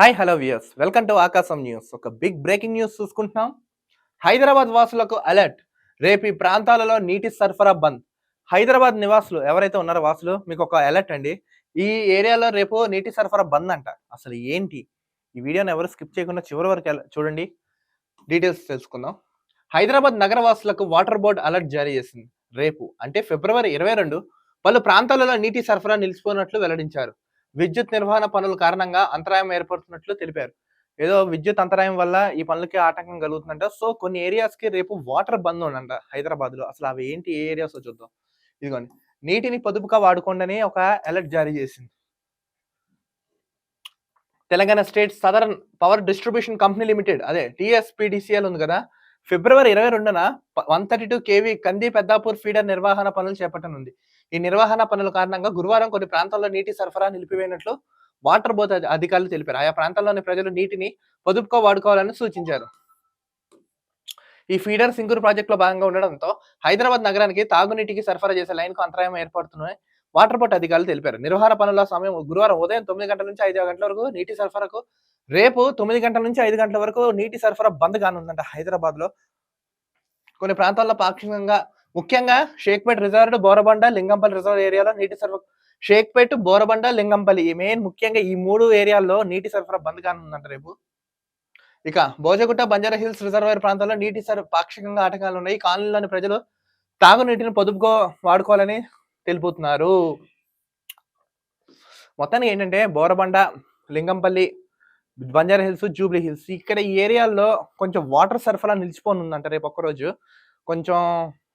Hi hello viewers. Welcome to Aakasam news. ఒక big breaking news చూసుకుంటున్నాం. హైదరాబాద్ వాసులకు alert. రేపు ఈ ప్రాంతాలలో నీటి సరఫరా బంద్. హైదరాబాద్ నివాసులు ఎవరైతే ఉన్నారో వాసులు మీకు ఒక అలర్ట్ అండి. ఈ ఏరియాలో రేపు నీటి సరఫరా బంద్ అంట. అసలు ఏంటి? ఈ వీడియోని ఎవరు స్కిప్ చేయకుండా చివరి వరకు చూడండి. డీటెయిల్స్ తెలుసుకుందాం. హైదరాబాద్ నగర వాసులకు వాటర్ బోర్డ్ అలర్ట్ జారీ చేసింది. రేపు అంటే ఫిబ్రవరి ఇరవై రెండు పలు ప్రాంతాలలో నీటి సరఫరా నిలిచిపోయినట్లు వెల్లడించారు. విద్యుత్ నిర్వహణ పనుల కారణంగా అంతరాయం ఏర్పడుతున్నట్లు తెలిపారు. ఏదో విద్యుత్ అంతరాయం వల్ల ఈ పనులకి ఆటంకం కలుగుతుందంట. సో కొన్ని ఏరియాస్కి రేపు వాటర్ బంద్ ఉందంట హైదరాబాద్లో అసలు అవి ఏంటి? ఏ ఏరియాస్ చూద్దాం. ఇదిగోండి. నీటిని పొదుపుగా వాడుకోండి ఒక అలర్ట్ జారీ చేసింది. Telangana state southern power distribution company limited అదే టిఎస్పిడిసిఎల్ ఉంది కదా ఫిబ్రవరి ఇరవై రెండున వన్ థర్టీ టూ కేవీ కంది పెద్దాపూర్ ఫీడర్ నిర్వహణ పనులు చేపట్టనుంది. ఈ నిర్వహణ పనుల కారణంగా గురువారం కొన్ని ప్రాంతాల్లో నీటి సరఫరా నిలిపివేయనట్లు వాటర్ బోర్డు అధికారులు తెలిపారు. ఆయా ప్రాంతాల్లోని ప్రజలు నీటిని పొదుపుగా వాడుకోవాలని సూచించారు. ఈ ఫీడర్ సింగూరు ప్రాజెక్టులో భాగంగా ఉండడంతో హైదరాబాద్ నగరానికి తాగునీటికి సరఫరా చేసే లైన్కు అంతరాయం ఏర్పడుతున్నాయి వాటర్ బోర్డు అధికారులు తెలిపారు. నిర్వహణ పనుల సమయం గురువారం ఉదయం తొమ్మిది గంటల నుంచి ఐదు గంటల వరకు నీటి సరఫరాకు రేపు తొమ్మిది గంటల నుంచి ఐదు గంటల వరకు నీటి సరఫరా బంద్ కానుందంట హైదరాబాద్లో కొన్ని ప్రాంతాల్లో పాక్షికంగా ముఖ్యంగా షేక్పేట్ రిజర్వ్డ్ బోరబండ లింగంపల్లి రిజర్వ్ ఏరియాలో నీటి సరఫరా షేక్పేట్ బోరబండ లింగంపల్లి ఈ మెయిన్ ముఖ్యంగా ఈ మూడు ఏరియాల్లో నీటి సరఫరా బంద్ కానుందంట రేపు. ఇక భోజగుట్ట బంజారా హిల్స్ రిజర్వాయర్ ప్రాంతాల్లో నీటి సర పాక్షికంగా ఆటంకాలు ఉన్నాయి. కాలనీలోని ప్రజలు తాగునీటిని పొదుపుగా వాడుకోవాలని తెలుపుతున్నారు. మొత్తానికి ఏంటంటే బోరబండ లింగంపల్లి బంజారా హిల్స్ జూబ్లీ హిల్స్ ఇక్కడ ఈ ఏరియాల్లో కొంచెం వాటర్ సరఫరా నిలిచిపోనుందంట రేపు ఒక్కరోజు. కొంచెం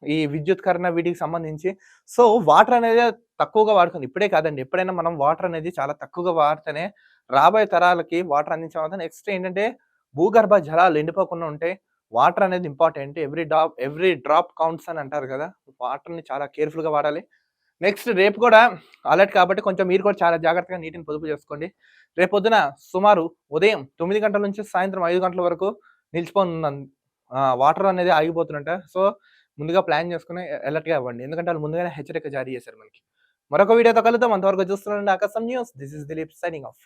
ఈ విద్యుత్కరణ వీటికి సంబంధించి. సో వాటర్ అనేది తక్కువగా వాడుతుంది ఇప్పుడే కాదండి. ఎప్పుడైనా మనం వాటర్ అనేది చాలా తక్కువగా వాడితేనే రాబోయే తరాలకి వాటర్ అందించడం నెక్స్ట్ ఏంటంటే భూగర్భ జలాలు ఎండిపోకుండా ఉంటే వాటర్ అనేది important. Every drop every drop counts అని అంటారు కదా! వాటర్ని చాలా కేర్ఫుల్గా వాడాలి. నెక్స్ట్ రేపు కూడా అలర్ట్ కాబట్టి కొంచెం మీరు కూడా చాలా జాగ్రత్తగా నీటిని పొదుపు చేసుకోండి. రేపు పొద్దున సుమారు ఉదయం తొమ్మిది గంటల నుంచి సాయంత్రం ఐదు గంటల వరకు నిలిచిపోనుంది వాటర్ అనేది ఆగిపోతున్నట్ట సో ముందుగా ప్లాన్ చేసుకుని అలర్ట్గా ఇవ్వండి ఎందుకంటే వాళ్ళు ముందుగానే హెచ్చరిక జారీ చేశారు మనకి. మరొక వీడియోతో కలుద్దాం. అంతవరకు చూస్తున్నాండి Aakasam news. This is Dileep signing off.